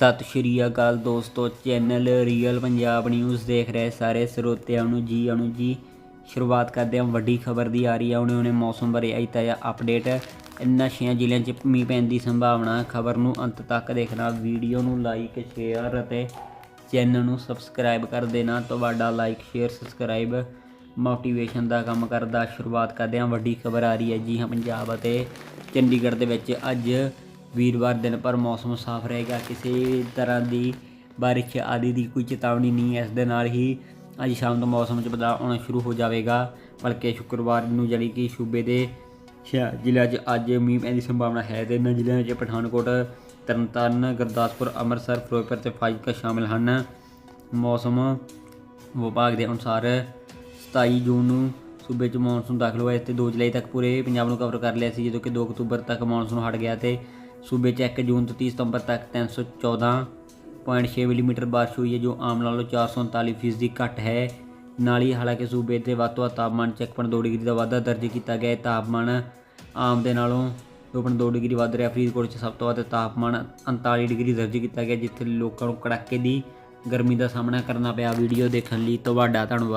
ਸਤਿ ਸ਼੍ਰੀ ਅਕਾਲ ਦੋਸਤੋ, channel real Punjab news ਦੇਖ ਰਹੇ ਸਾਰੇ ਸਰੋਤਿਆਂ ਨੂੰ ਜੀ ਆਇਆਂ ਜੀ। ਸ਼ੁਰੂਆਤ ਕਰਦੇ ਹਾਂ ਵੱਡੀ ਖਬਰ ਦੀ ਆ ਰਹੀ ਹੈ ਉਹਨੇ ਉਹਨੇ ਮੌਸਮ ਬਾਰੇ ਆਈ ਤਾਜ਼ਾ ਅਪਡੇਟ ਨਸ਼ਿਆਂ ਜ਼ਿਲ੍ਹਿਆਂ 'ਚ ਮੀਂਹ ਪੈਣ ਦੀ ਸੰਭਾਵਨਾ ਖਬਰ ਨੂੰ ਅੰਤ ਤੱਕ ਦੇਖਣਾ, ਵੀਡੀਓ ਨੂੰ ਲਾਈਕ ਸ਼ੇਅਰ ਅਤੇ ਚੈਨਲ ਨੂੰ ਸਬਸਕ੍ਰਾਈਬ ਕਰ ਦੇਣਾ। ਤੁਹਾਡਾ ਲਾਈਕ ਸ਼ੇਅਰ ਸਬਸਕ੍ਰਾਈਬ ਮੋਟੀਵੇਸ਼ਨ ਦਾ ਕੰਮ ਕਰਦਾ। ਸ਼ੁਰੂਆਤ ਕਰਦੇ ਹਾਂ, ਵੱਡੀ ਖਬਰ ਆ ਰਹੀ ਹੈ ਜੀ ਹਾਂ ਪੰਜਾਬ ਅਤੇ ਚੰਡੀਗੜ੍ਹ ਦੇ ਵਿੱਚ। ਅੱਜ ਵੀਰਵਾਰ ਦਿਨ ਭਰ ਮੌਸਮ ਸਾਫ਼ ਰਹੇਗਾ, ਕਿਸੇ ਤਰ੍ਹਾਂ ਦੀ ਬਾਰਿਸ਼ ਆਦਿ ਦੀ ਕੋਈ ਚੇਤਾਵਨੀ ਨਹੀਂ ਹੈ। ਇਸ ਦੇ ਨਾਲ ਹੀ ਅੱਜ ਸ਼ਾਮ ਤੋਂ ਮੌਸਮ 'ਚ ਬਦਲਾਅ ਆਉਣਾ ਸ਼ੁਰੂ ਹੋ ਜਾਵੇਗਾ, ਬਲਕਿ ਸ਼ੁੱਕਰਵਾਰ ਨੂੰ ਜਾਣੀ ਕਿ ਸੂਬੇ ਦੇ ਛੇ ਜ਼ਿਲ੍ਹਿਆਂ 'ਚ ਅੱਜ ਮੀਂਹ ਪੈਣ ਦੀ ਸੰਭਾਵਨਾ ਹੈ ਤੇ ਇਹਨਾਂ ਜ਼ਿਲ੍ਹਿਆਂ 'ਚ ਪਠਾਨਕੋਟ, ਤਰਨਤਾਰਨ, ਗੁਰਦਾਸਪੁਰ, ਅੰਮ੍ਰਿਤਸਰ, ਫਿਰੋਜ਼ਪੁਰ ਤੇ ਫਾਜ਼ਿਲਕਾ ਸ਼ਾਮਿਲ ਹਨ। ਮੌਸਮ ਵਿਭਾਗ ਦੇ ਅਨੁਸਾਰ 27 ਜੂਨ ਨੂੰ ਸੂਬੇ 'ਚ ਮੌਨਸੂਨ ਦਾਖਲ ਹੋਇਆ। ਤੇ 2 ਜੁਲਾਈ ਤੱਕ ਪੂਰੇ ਪੰਜਾਬ ਨੂੰ ਕਵਰ ਕਰ ਲਿਆ ਸੀ, ਜਦੋਂ ਕਿ 2 ਅਕਤੂਬਰ ਤੱਕ ਮੌਨਸੂਨ ਹਟ ਗਿਆ ਤੇ ਸੂਬੇ 'ਚ 1 ਜੂਨ ਤੋਂ 30 ਸਤੰਬਰ ਤੱਕ 314.6 ਮਿਲੀਮੀਟਰ ਬਾਰਿਸ਼ ਹੋਈ ਹੈ, ਜੋ ਆਮ ਨਾਲੋਂ 439 ਫੀਸਦੀ ਘੱਟ ਹੈ। ਨਾਲ ਹੀ ਹਾਲਾਂਕਿ ਸੂਬੇ ਦੇ ਵੱਧ ਤੋਂ ਵੱਧ ਤਾਪਮਾਨ 'ਚ 1.2 ਡਿਗਰੀ ਦਾ ਵਾਧਾ ਦਰਜ ਕੀਤਾ ਗਿਆ ਹੈ। ਤਾਪਮਾਨ ਆਮ ਦੇ ਨਾਲੋਂ 2.2 ਡਿਗਰੀ ਵੱਧ ਰਿਹਾ। ਫਰੀਦਕੋਟ 'ਚ ਸਭ ਤੋਂ ਵੱਧ ਤਾਪਮਾਨ 39 ਡਿਗਰੀ ਦਰਜ ਕੀਤਾ ਗਿਆ, ਜਿੱਥੇ ਲੋਕਾਂ ਨੂੰ ਕੜਾਕੇ ਦੀ ਗਰਮੀ ਦਾ ਸਾਹਮਣਾ ਕਰਨਾ ਪਿਆ। ਵੀਡੀਓ ਦੇਖਣ ਲਈ ਤੁਹਾਡਾ ਧੰਨਵਾਦ।